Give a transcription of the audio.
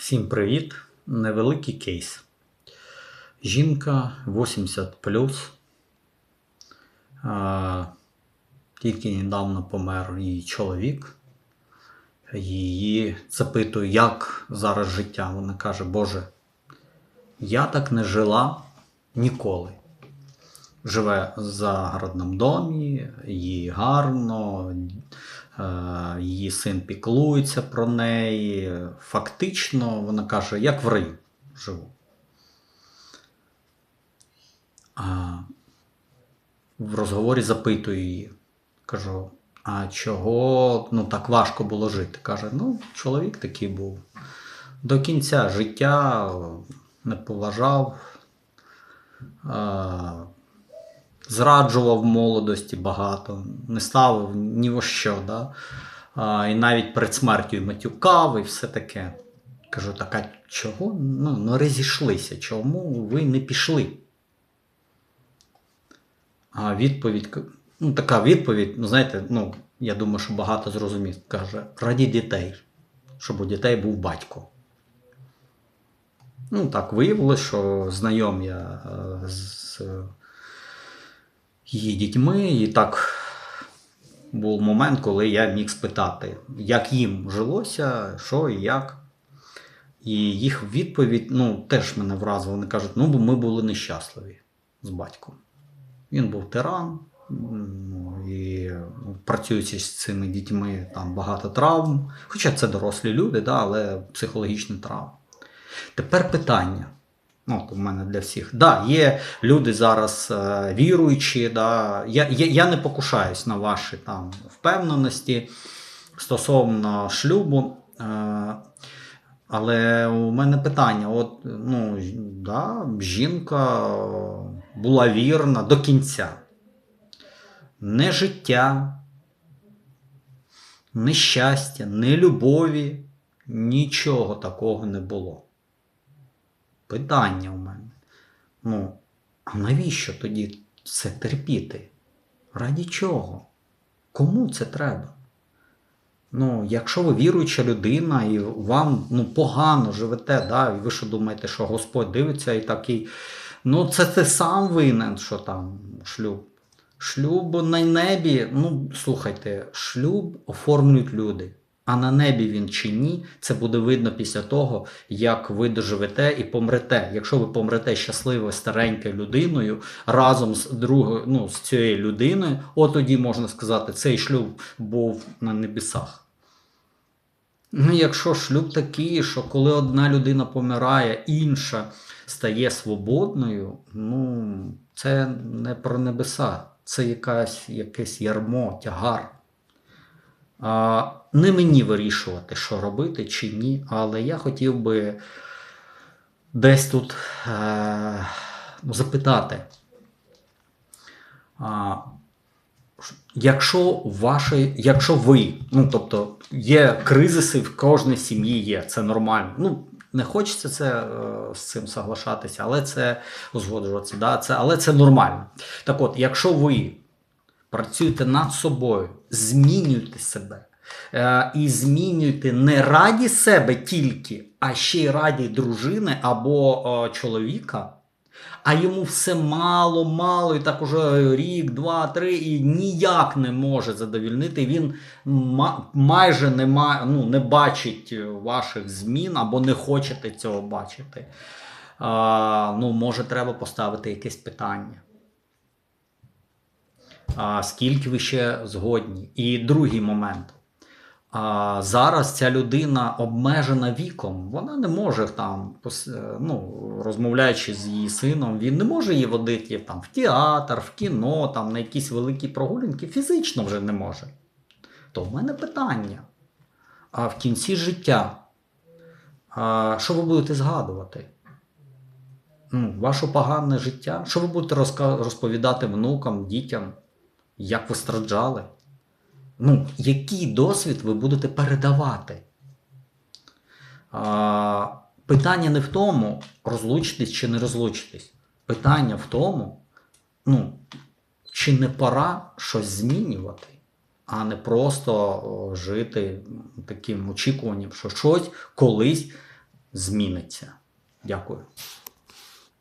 Всім привіт! Невеликий кейс. Жінка 80 А, тільки недавно помер її чоловік. Її запитую, як зараз життя. Вона каже, Боже, я так не жила ніколи. Живе в загородному домі, їй гарно, її син піклується про неї. Фактично, вона каже, як в раю живу. А в розговорі запитую її. Кажу, а чого ну, так важко було жити? Каже, ну, чоловік такий був. До кінця життя не поважав, а, зраджував молодості багато, не ставив ні во що. Да? А, і навіть перед смертю і матюкав, і все таке. Кажу, так а чого? Ну, ну розійшлися, чому ви не пішли? А відповідь, ну така відповідь, ну знаєте, ну, я думаю, що багато зрозумів. Каже, раді дітей, щоб у дітей був батько. Ну, так виявилося, що знайом я е, з її дітьми, і так був момент, коли я міг спитати, як їм жилося, що і як. І їх відповідь ну, теж мене вразила. Вони кажуть, ну, бо ми були нещасливі з батьком. Він був тиран, і працюючи з цими дітьми, там багато травм. Хоча це дорослі люди, да, але психологічні травми. Тепер питання. Ну, у мене для всіх. Да, є люди зараз е, віруючі, да. я, я, я не покушаюсь на ваші там впевненості стосовно шлюбу. Е, але у мене питання: от, ну, да, жінка була вірна до кінця. Не життя, не щастя, не любові, нічого такого не було. Питання у мене. Ну, а навіщо тоді це терпіти? Раді чого? Кому це треба? Ну, якщо ви віруюча людина і вам ну, погано живете, да, і ви що думаєте, що Господь дивиться і такий, ну це ти сам винен, що там шлюб. Шлюб на небі, ну слухайте, шлюб оформлюють люди. А на небі він чи ні, це буде видно після того, як ви доживете і помрете. Якщо ви помрете щасливою старенькою людиною разом з другою, ну, з цією людиною, от тоді можна сказати, цей шлюб був на небесах. Ну, якщо шлюб такий, що коли одна людина помирає, інша стає свободною, ну це не про небеса, це якась, якесь ярмо, тягар. Не мені вирішувати, що робити чи ні, але я хотів би десь тут е, запитати. Якщо ваші, якщо ви, ну тобто є кризиси в кожній сім'ї є, це нормально. Ну, не хочеться це е, з цим соглашатися, але це узгоджуватися, да, це, але це нормально. Так от, якщо ви працюєте над собою, змінюйте себе. Е, і змінюйте не раді себе тільки, а ще й раді дружини або е, чоловіка. А йому все мало, мало, і так уже рік, два, три, і ніяк не може задовільнити. Він майже не, ма- ну, не бачить ваших змін або не хочете цього бачити. А, ну, може, треба поставити якесь питання. А, скільки ви ще згодні? І другий момент. А зараз ця людина обмежена віком, вона не може там, е, ну, розмовляючи з її сином, він не може її водити там, в театр, в кіно, там, на якісь великі прогулянки, фізично вже не може. То в мене питання. А в кінці життя, а, що ви будете згадувати? Ну, ваше погане життя? Що ви будете розповідати внукам, дітям, як ви страждали? Ну, який досвід ви будете передавати? А, питання не в тому, розлучитись чи не розлучитись. Питання в тому, ну, чи не пора щось змінювати, а не просто жити таким очікуванням, що щось колись зміниться. Дякую.